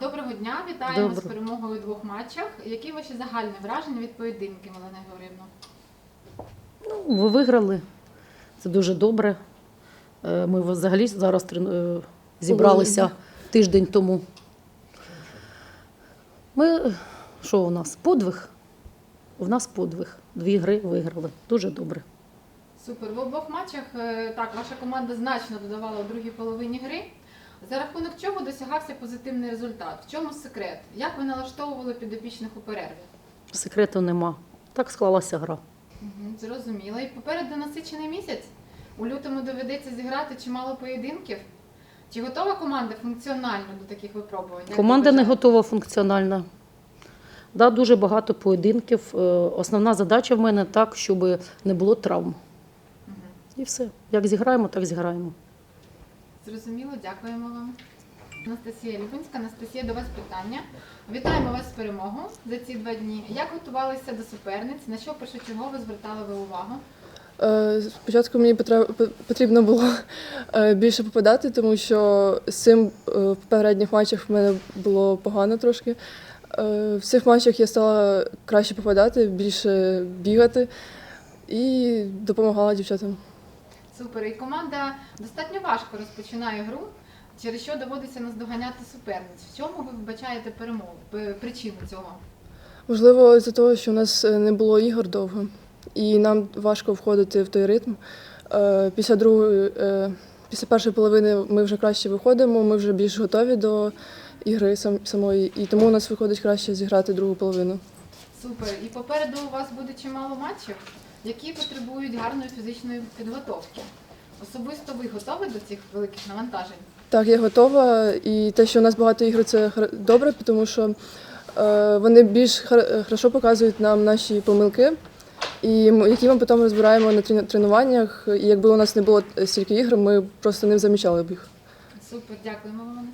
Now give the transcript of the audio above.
Доброго дня, вітаємо з перемогою у двох матчах. Які ваші загальні враження від поєдинків, Олена Георгіївна? Ну, ви виграли. Це дуже добре. Е, Ми взагалі зараз е, зібралися тиждень тому. Ми, що у нас? Подвиг? У нас подвиг. Дві гри виграли. Дуже добре. Супер. В обох матчах е, так, ваша команда значно додавала у другій половині гри. За рахунок чого досягався позитивний результат? В чому секрет? Як ви налаштовували підопічних у перерві? Секрету нема. Так склалася гра. Угу, зрозуміло. І попереду насичений місяць. У лютому доведеться зіграти чимало поєдинків. Чи готова команда функціонально до таких випробувань? Команда не готова функціональна. Да, дуже багато поєдинків. Е, Основна задача в мене так, щоб не було травм. Мгм. І все. Як зіграємо, так зіграємо. Зрозуміло, дякуємо вам. Анастасія Ліпинська, Анастасія, до вас питання. Вітаємо вас з перемогою за ці два дні. Як готувалися до суперниць? На що першочергово звертали ви увагу? Е, Спочатку мені потрібно було е, більше попадати, тому що з цим е, в попередніх матчах в мене було погано трошки. В цих матчах я стала краще попадати, більше бігати і допомагала дівчатам. Супер. І команда достатньо важко розпочинає гру, через що доводиться наздоганяти суперниць. В чому ви вбачаєте перемогу, п- причину цього? Можливо, з-за того, що у нас е, не було ігор довго, і нам важко входити в той ритм. Е, Після другої, е, після першої половини ми вже краще виходимо, ми вже більш готові до ігри сам- самої, і тому у нас виходить краще зіграти другу половину. Супер. І попереду у вас буде чимало матчів, які потребують гарної фізичної підготовки. Особисто ви готові до цих великих навантажень? Так, я готова, і те, що у нас багато ігор, це добре, тому що е, вони більш хар- хорошо показують нам наші помилки, і які ми потім розбираємо на тренуваннях. І якби у нас не було стільки ігор, ми просто не замічали б їх. Супер, дякуємо вам.